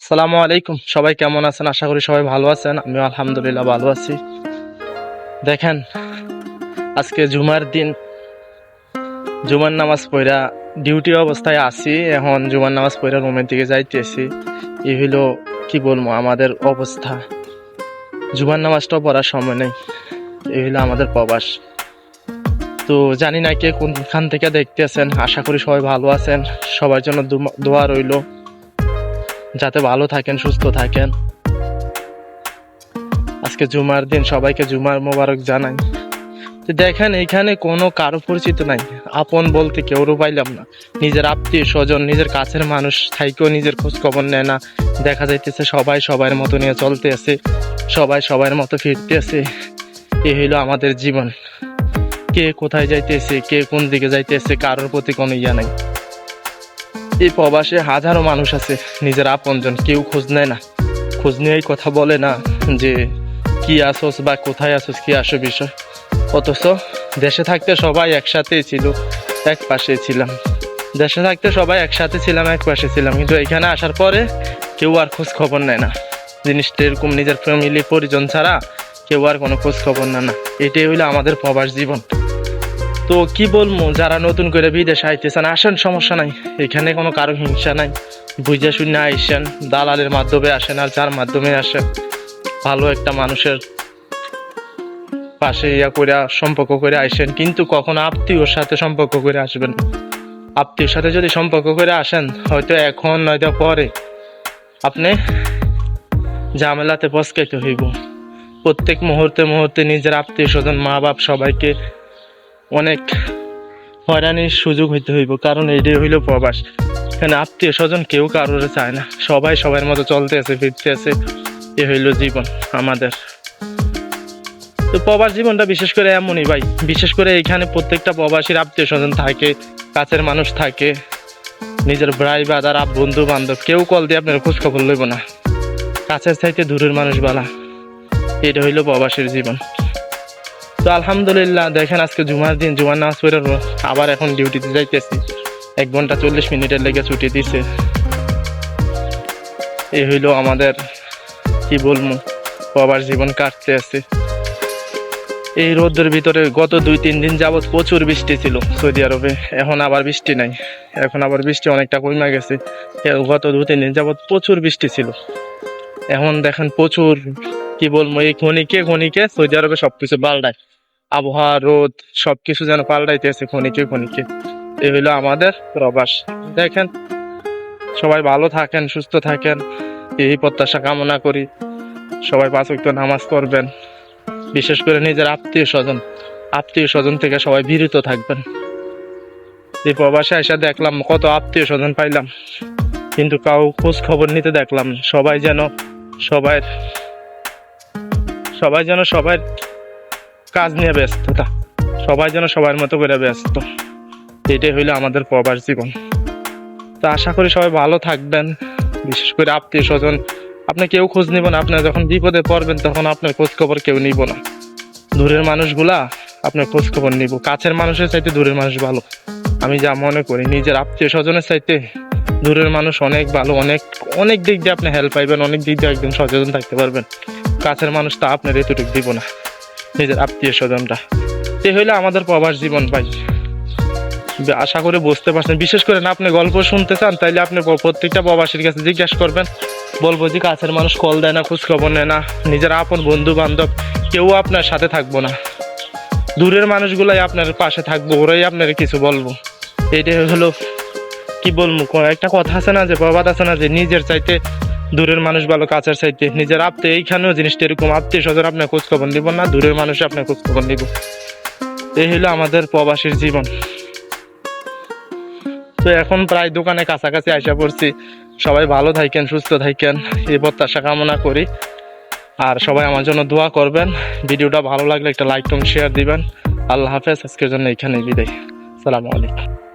সালামু আলাইকুম। সবাই কেমন আছেন? আশা করি সবাই ভালো আছেন। আমি আলহামদুলিল্লাহ ভালো আছি। দেখেন, আজকে জুমার দিন। জুমার নামাজ পড়া ডিউটি অবস্থায় আছি। এখন জুমার নামাজ পড়া রুমের দিকে যাইতেছি। এই হইল, কি বলব, আমাদের অবস্থা। জুমার নামাজটাও পড়ার সময় নেই। এই হইল আমাদের প্রবাস। তো জানি না কে কোনখান থেকে দেখতেছেন। আশা করি সবাই ভালো আছেন। সবার জন্য দোয়া রইল। যাতে ভালো থাকেন, সুস্থ থাকেন। আজকে জুমার দিন, সবাইকে জুমার মোবারক জানাই। দেখেন, এখানে কোনো কারও পরিচিত নাই। আপন বলতে কেউরও পাইলাম না। নিজের আত্মীয় স্বজন, নিজের কাছের মানুষ থাইকেও নিজের খোঁজ খবর নেয় না। দেখা যাইতেছে সবাই সবার মতো নিয়ে চলতে আছে, সবাই সবার মতো ফিরতে আছে। এ হইল আমাদের জীবন। কে কোথায় যাইতেছে, কে কোন দিকে যাইতেছে, কারোর প্রতি কোনো ইয়া নাই। এই প্রবাসে হাজারো মানুষ আছে, নিজের আপনজন, কেউ খোঁজ নেয় না। খোঁজ নিয়েই কথা বলে না যে, কি আসোস বা কোথায় আসোস, কি আসো বিষয়। অথচ দেশে থাকতে সবাই একসাথেই ছিল, এক পাশে ছিলাম। দেশে থাকতে সবাই একসাথে ছিলাম, এক পাশে ছিলাম। কিন্তু এখানে আসার পরে কেউ আর খোঁজ খবর নেয় না। জিনিসটা এরকম, নিজের ফ্যামিলি পরিজন ছাড়া কেউ আর কোনো খোঁজ খবর নেয় না। এটাই হইল আমাদের প্রবাস জীবন। তো কি বলব, যারা নতুন করে বিদেশে আইতেছেন, আসেন, সমস্যা নাই। এখানে কোনো কারও হিংসা নাই। বুঝে শুনে আইসেন, দালালের মাধ্যমে আসেন আর যার মাধ্যমে আসেন, ভালো একটা মানুষের পাশে ইয়া করে সম্পর্ক করে আইসেন। কিন্তু কখনো আত্মীয়র সাথে সম্পর্ক করে আসবেন। আত্মীয়র সাথে যদি সম্পর্ক করে আসেন, হয়তো এখন নয়তো পরে। আপনি ঝামেলাতে পস্কাইতে হইব। প্রত্যেক মুহূর্তে মুহূর্তে নিজের আত্মীয় স্বজন মা বাপ সবাইকে অনেক হয়রানির সুযোগ হইতে হইব, কারণ এইটাই হইল প্রবাস। এখানে আত্মীয় স্বজন কেউ কারোর চায় না। সবাই সবার মতো চলতে আছে, ফিরতে আছে। এ হইল জীবন আমাদের। তো প্রবাস জীবনটা বিশেষ করে এমনই ভাই। বিশেষ করে এখানে প্রত্যেকটা প্রবাসীর আত্মীয় স্বজন থাকে, কাছের মানুষ থাকে, নিজের ভাই বাদার আপ বন্ধু বান্ধব কেউ কল দিয়ে আপনার খোঁজখবর লইব না। কাছের চাইতে দূরের মানুষ বালা এটা হইল প্রবাসীর জীবন। তো আলহামদুলিল্লাহ, দেখেন আজকে জুমার দিন, জুমার নামাজ পড়ে আবার এখন ডিউটিতে যাইতেছি। এক ঘণ্টা চল্লিশ মিনিটের লেগে ছুটি দিছে। এই হইল আমাদের, কি বলব, বাবার জীবন কাটতে আছে। এই রোদের ভিতরে গত দুই, তিন দিন যাবৎ প্রচুর বৃষ্টি ছিল সৌদি আরবে। এখন আবার বৃষ্টি নাই। এখন আবার বৃষ্টি অনেকটা কমে গেছে। গত দু তিন দিন যাবৎ প্রচুর বৃষ্টি ছিল। এখন দেখেন প্রচুর, কি বলব, এই খনিকে খনিকে সৌদি আরবে সবকিছু পাল্টায় আবহাওয়া, রোদ, সবকিছু যেন পাল্টাইতেছে খনিকে খনিকে। এই হলো আমাদের প্রবাস। দেখেন, সবাই ভালো থাকেন, সুস্থ থাকেন, এই প্রত্যাশা কামনা করি। সবাই পাঁচ ওয়াক্ত নামাজ পড়বেন, বিশেষ করে নিজের আত্মীয় স্বজন। আত্মীয় স্বজন থেকে সবাই বিরত থাকবেন। এই প্রবাসে এসে দেখলাম কত আত্মীয় স্বজন পাইলাম, কিন্তু কাউ খোঁজ খবর নিতে দেখলাম সবাই যেন সবাই সবাই যেন সবাই কাজ নিয়ে ব্যস্ততা সবাই যেন সবার মতো করে ব্যস্ত। এটাই হইল আমাদের প্রবাস জীবন। তো আশা করি সবাই ভালো থাকবেন। বিশেষ করে আত্মীয় স্বজন, আপনি কেউ খোঁজ নিব না। আপনার যখন বিপদে পড়বেন, তখন আপনার খোঁজ খবর কেউ নিব না। দূরের মানুষগুলা আপনার খোঁজ খবর নিব। কাছের মানুষের চাইতে দূরের মানুষ ভালো। আমি যা মনে করি, নিজের আত্মীয় স্বজনের চাইতে দূরের মানুষ অনেক ভালো। অনেক অনেক দিক দিয়ে আপনি হেল্প পাইবেন, অনেক দিক দিয়ে একদম সচেতন থাকতে পারবেন। কাছের মানুষ তা আপনার এতটুকু দিব না। নিজের আত্মীয় স্বজনরা। এ হইলে আমাদের প্রবাস জীবন ভাই। আশা করে বুঝতে পারছেন, বিশেষ করে না আপনি গল্প শুনতে চান, তাইলে আপনি প্রত্যেকটা প্রবাসীর কাছে জিজ্ঞাসা করবেন। বলব যে কাছের মানুষ কল দেয় না খোঁজ খবর নেয় না। নিজের আপন বন্ধু বান্ধব কেউ আপনার সাথে থাকব না। দূরের মানুষগুলাই আপনার পাশে থাকব, ওরাই আপনার কিছু বলব। এইটাই হলো কি বলব একটা কথা আছে না যে, প্রবাদ আছে না যে, নিজের চাইতে দূরের মানুষ ভালো কাছের চাইতে। নিজের আত্মীয় এইখানেও জিনিসটা এরকম আত্মীয় স্বজন আপনার খোঁজ খবর নিব না, দূরের মানুষ আপনার খোঁজ খবর নিব। এই হলো আমাদের প্রবাসীর জীবন। তো এখন প্রায় দোকানে কাছাকাছি আসা পড়ছি। সবাই ভালো থাকেন, সুস্থ থাকেন, এই প্রত্যাশা কামনা করি। আর সবাই আমার জন্য দোয়া করবেন। ভিডিওটা ভালো লাগলে একটা লাইক কমেন্ট শেয়ার দিবেন। আল্লাহ হাফেজ, আজকের জন্য এখানেই বিদায়। সালামু আলাইকুম।